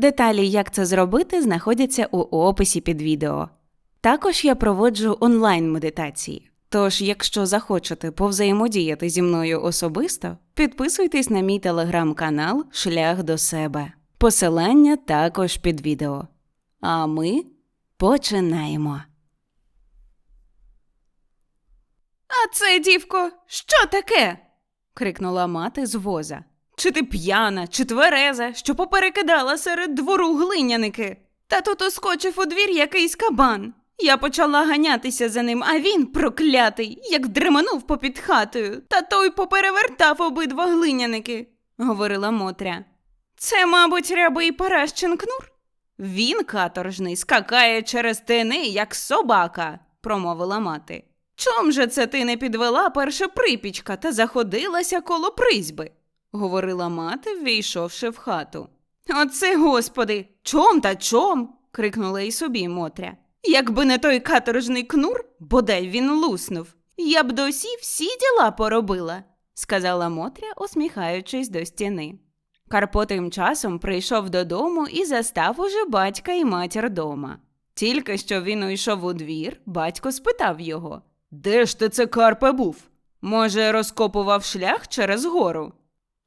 Деталі, як це зробити, знаходяться у описі під відео. Також я проводжу онлайн-медитації. Тож, якщо захочете повзаємодіяти зі мною особисто, підписуйтесь на мій телеграм-канал Шлях до себе. Посилання також під відео. А ми починаємо. А це, дівко, що таке? крикнула мати з воза. Чи ти п'яна, чи твереза, що поперекидала серед двору глиняники? Та тут оскочив у двір якийсь кабан. Я почала ганятися за ним, а він, проклятий, як дременув попід хатою, та той поперевертав обидва глиняники, говорила Мотря. Це, мабуть, рябий Паращин? Він, каторжний, скакає через тини, як собака, промовила мати. Чом же це ти не підвела перша припічка та заходилася коло призьби? Говорила мати, ввійшовши в хату. Оце, господи, чом та чом? крикнула й собі Мотря. Якби не той каторжний кнур, бодай він луснув, я б досі всі діла поробила, сказала Мотря, усміхаючись до стіни. Карпо тим часом прийшов додому і застав уже батька і матір дома. Тільки що він уйшов у двір, батько спитав його Де ж ти це Карпе був? Може, розкопував шлях через гору?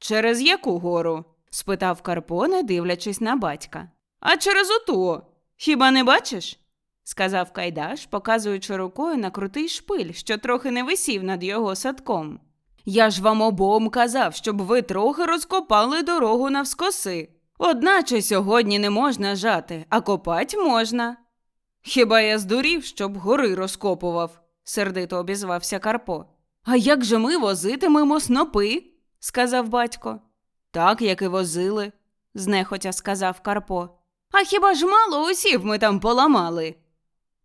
Через яку гору? спитав Карпо, не дивлячись на батька. А через оту. Хіба не бачиш? сказав Кайдаш, показуючи рукою на крутий шпиль, що трохи не висів над його садком. Я ж вам обом казав, щоб ви трохи розкопали дорогу навскоси. Одначе сьогодні не можна жати, а копать можна. Хіба я здурів, щоб гори розкопував, сердито обізвався Карпо. А як же ми возитимемо снопи? Сказав батько. Так, як і возили, знехотя сказав Карпо. А хіба ж мало осів ми там поламали?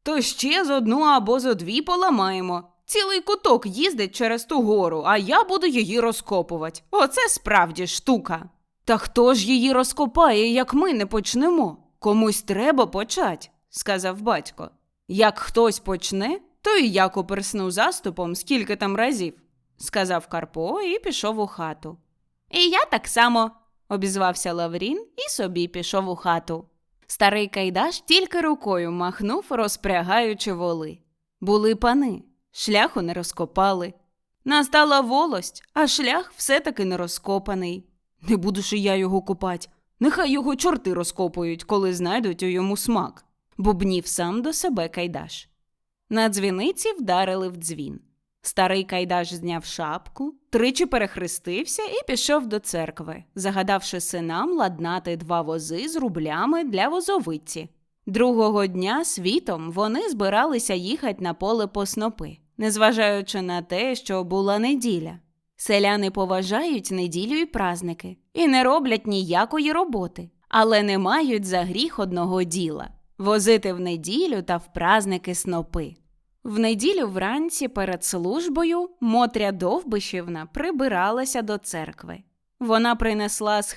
То ще з одну або зо дві поламаємо. Цілий куток їздить через ту гору, а я буду її розкопувати. Оце справді штука. Та хто ж її розкопає, як ми не почнемо? Комусь треба почать, сказав батько. Як хтось почне, то і я коперсну заступом скільки там разів, сказав Карпо і пішов у хату. І я так само, обізвався Лаврін і собі пішов у хату. Старий Кайдаш тільки рукою махнув, розпрягаючи воли. Були пани, шляху не розкопали. Настала волость, а шлях все-таки не розкопаний. Не буду ж і я його копать. Нехай його чорти розкопують, коли знайдуть у йому смак, бубнів сам до себе Кайдаш. На дзвіниці вдарили в дзвін. Старий Кайдаш зняв шапку, тричі перехрестився і пішов до церкви, загадавши синам ладнати два вози з рублями для возовиці. Другого дня світом вони збиралися їхати на поле по снопи, незважаючи на те, що була неділя. Селяни поважають неділю і празники і не роблять ніякої роботи, але не мають за гріх одного діла возити в неділю та в празники снопи. В неділю вранці перед службою Мотря Довбишівна прибиралася до церкви. Вона принесла з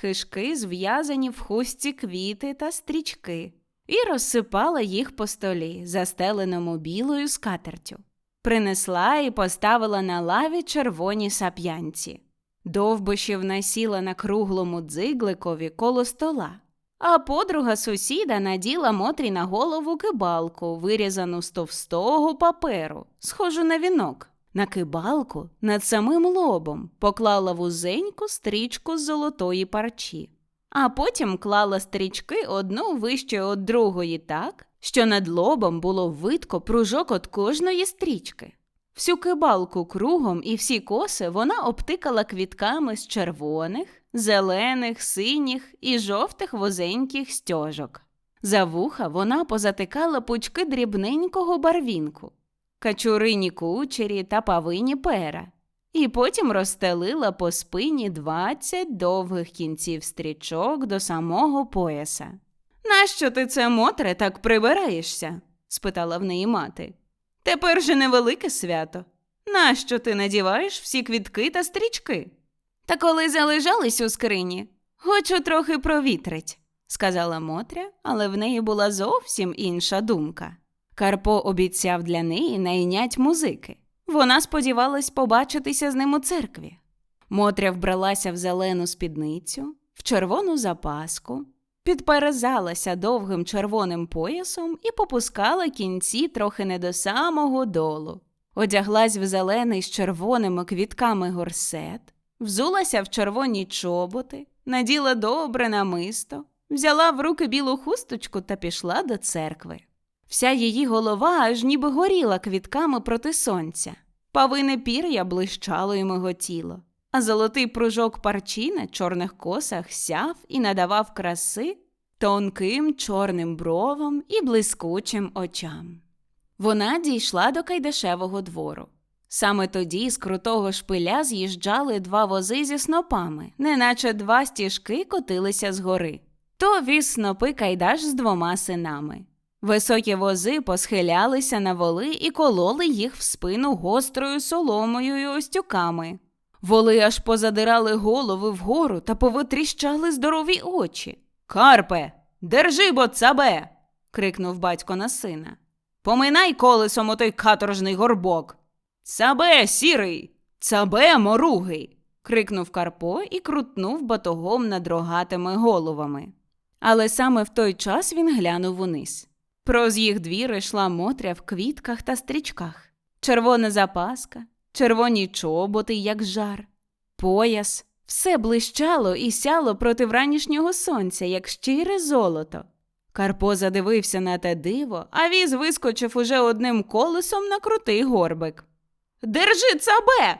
зв'язані в хустці квіти та стрічки і розсипала їх по столі, застеленому білою скатертю. Принесла і поставила на лаві червоні сап'янці. Довбишівна сіла на круглому дзигликові коло стола, а подруга сусіда наділа Мотрі на голову кибалку, вирізану з товстого паперу, схожу на вінок. На кибалку над самим лобом поклала вузеньку стрічку з золотої парчі, а потім клала стрічки одну вище від другої так, що над лобом було видко пружок від кожної стрічки. Всю кибалку кругом і всі коси вона обтикала квітками з червоних, зелених, синіх і жовтих возеньких стьожок. За вуха вона позатикала пучки дрібненького барвінку, качурині кучері та павині пера, і потім розстелила по спині двадцять довгих кінців стрічок до самого пояса. Нащо ти це, Мотре, так прибираєшся? спитала в неї мати. Тепер же невелике свято. Нащо ти надіваєш всі квітки та стрічки? Та коли залежались у скрині, хочу трохи провітрить, сказала Мотря, але в неї була зовсім інша думка. Карпо обіцяв для неї найнять музики. Вона сподівалась побачитися з ним у церкві. Мотря вбралася в зелену спідницю, в червону запаску, підперезалася довгим червоним поясом і попускала кінці трохи не до самого долу. Одяглась в зелений з червоними квітками горсет, взулася в червоні чоботи, наділа добре намисто, взяла в руки білу хусточку та пішла до церкви. Вся її голова аж ніби горіла квітками проти сонця. Павине пір'я блищало і миготіло, а золотий пружок парчі на чорних косах сяв і надавав краси тонким чорним бровам і блискучим очам. Вона дійшла до Кайдашевого двору. Саме тоді з крутого шпиля з'їжджали два вози зі снопами, неначе два стіжки котилися згори. То віз снопи Кайдаш з двома синами. Високі вози посхилялися на воли і кололи їх в спину гострою соломою і остюками. Воли аж позадирали голови вгору та повитріщали здорові очі. Карпе, держи бо цабе. крикнув батько на сина. Поминай колесом отой каторжний горбок. Цабе, сірий, цабе, моругий. крикнув Карпо і крутнув батогом над рогатими головами. Але саме в той час він глянув униз. Проз їх двір йшла Мотря в квітках та стрічках, червона запаска, червоні чоботи, як жар, пояс, все блищало і сяло проти вранішнього сонця, як щире золото. Карпо задивився на те диво, а віз вискочив уже одним колесом на крутий горбик. Держи цабе.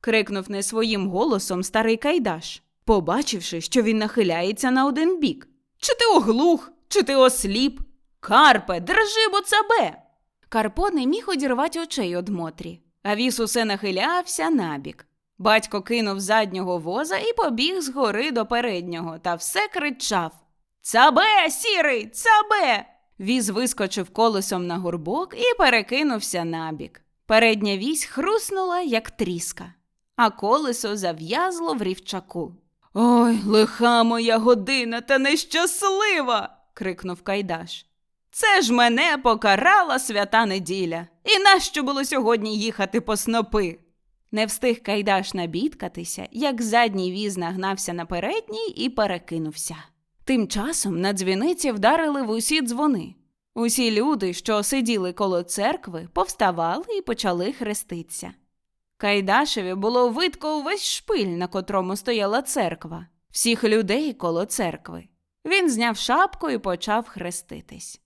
крикнув не своїм голосом старий Кайдаш, побачивши, що він нахиляється на один бік. Чи ти оглух, чи ти осліп? Карпе, держи бо цабе. Карпо не міг одірвати очей од Мотрі, а віз усе нахилявся набік. Батько кинув заднього воза і побіг з гори до переднього та все кричав Цабе, сірий, цабе. Віз вискочив колесом на горбок і перекинувся набік. Передня вісь хруснула, як тріска, а колесо зав'язло в рівчаку. Ой, лиха моя година та нещаслива. крикнув Кайдаш. Це ж мене покарала свята неділя. І нащо було сьогодні їхати по снопи? Не встиг Кайдаш набідкатися, як задній віз нагнався на передній і перекинувся. Тим часом на дзвіниці вдарили в усі дзвони. Усі люди, що сиділи коло церкви, повставали і почали хреститися. Кайдашеві було видко увесь шпиль, на котрому стояла церква, всіх людей коло церкви. Він зняв шапку і почав хреститись.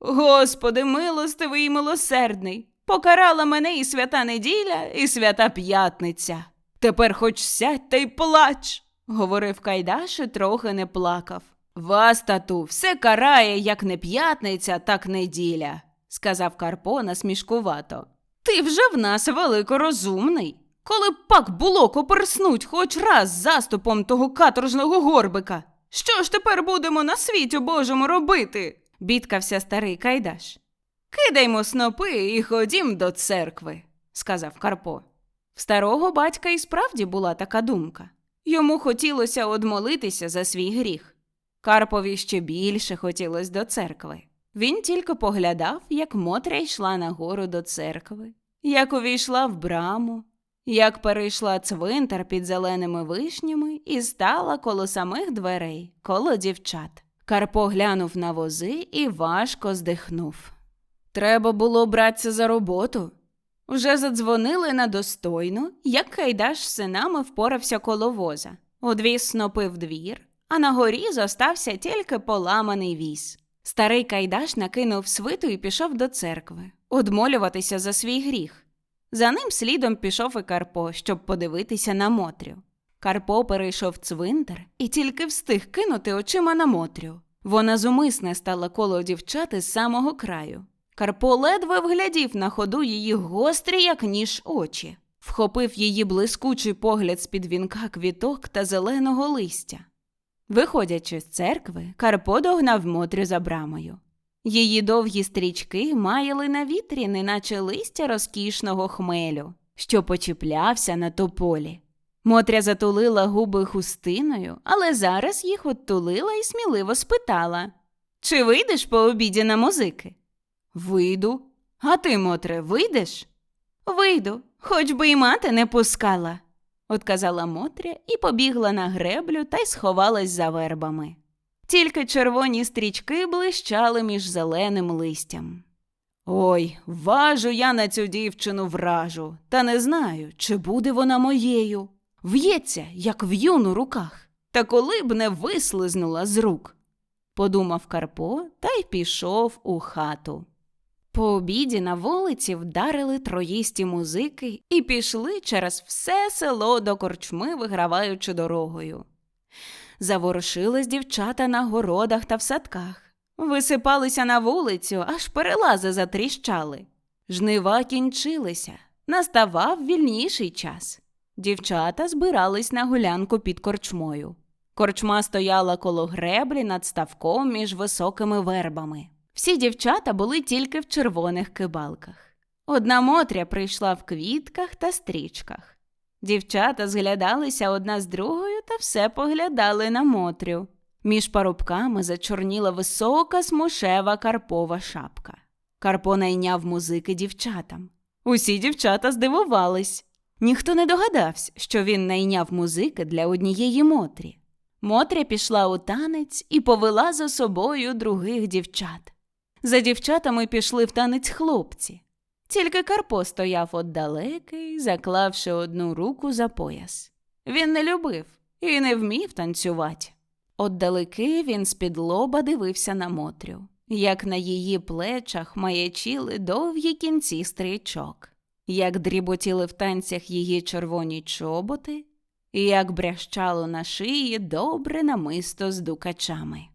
Господи, милостивий і милосердний, покарала мене і свята неділя, і свята п'ятниця. Тепер хоч сядь та й плач, говорив Кайдаш і трохи не плакав. Вас, тату, все карає, як не п'ятниця, так неділя, сказав Карпо насмішкувато. Ти вже в нас великорозумний. Коли б пак було коперснуть хоч раз заступом того каторжного горбика. Що ж тепер будемо на світі Божому робити? бідкався старий Кайдаш. Кидаймо снопи і ходім до церкви, сказав Карпо. В старого батька і справді була така думка. Йому хотілося одмолитися за свій гріх. Карпові ще більше хотілося до церкви. Він тільки поглядав, як Мотря йшла нагору до церкви, як увійшла в браму, як перейшла цвинтар під зеленими вишнями і стала коло самих дверей, коло дівчат. Карпо глянув на вози і важко здихнув. Треба було братися за роботу. Вже задзвонили на достойну, як Кайдаш з синами впорався коло воза, одвіз снопи в двір, а на горі зостався тільки поламаний віз. Старий Кайдаш накинув свиту і пішов до церкви, одмолюватися за свій гріх. За ним слідом пішов і Карпо, щоб подивитися на Мотрю. Карпо перейшов цвинтар і тільки встиг кинути очима на Мотрю. Вона зумисне стала коло дівчати з самого краю. Карпо ледве вглядів на ходу її гострі, як ніж очі. вхопив її блискучий погляд з-під вінка квіток та зеленого листя. Виходячи з церкви, Карпо догнав Мотрю за брамою. Її довгі стрічки маяли на вітрі, неначе листя розкішного хмелю, що почіплявся на тополі. Мотря затулила губи хустиною, але зараз їх оттулила і сміливо спитала Чи вийдеш по обіді на музики? Вийду. А ти, Мотре, вийдеш? Вийду, хоч би й мати не пускала, отказала Мотря і побігла на греблю та й сховалась за вербами. Тільки червоні стрічки блищали між зеленим листям. Ой, важу я на цю дівчину вражу, та не знаю, чи буде вона моєю. В'ється, як в'юн у руках, та коли б не вислизнула з рук. Подумав Карпо та й пішов у хату. По обіді на вулиці вдарили троїсті музики і пішли через все село до корчми, виграваючи дорогою. Заворушились дівчата на городах та в садках, висипалися на вулицю, аж перелази затріщали. Жнива кінчилися, наставав вільніший час. Дівчата збирались на гулянку під корчмою. Корчма стояла коло греблі над ставком між високими вербами. Всі дівчата були тільки в червоних кибалках. Одна Мотря прийшла в квітках та стрічках. Дівчата зглядалися одна з другою та все поглядали на Мотрю. Між парубками зачорніла висока смушева карпова шапка. Карпо найняв музики дівчатам. Усі дівчата здивувались. Ніхто не догадався, що він найняв музики для однієї Мотрі. Мотря пішла у танець і повела за собою других дівчат. За дівчатами пішли в танець хлопці. Тільки Карпо стояв отдалекий, заклавши одну руку за пояс. Він не любив і не вмів танцювати. Отдалеки він з-під лоба дивився на Мотрю, як на її плечах маячіли довгі кінці стрічок, як дріботіли в танцях її червоні чоботи, і як брящало на шиї добре намисто з дукачами.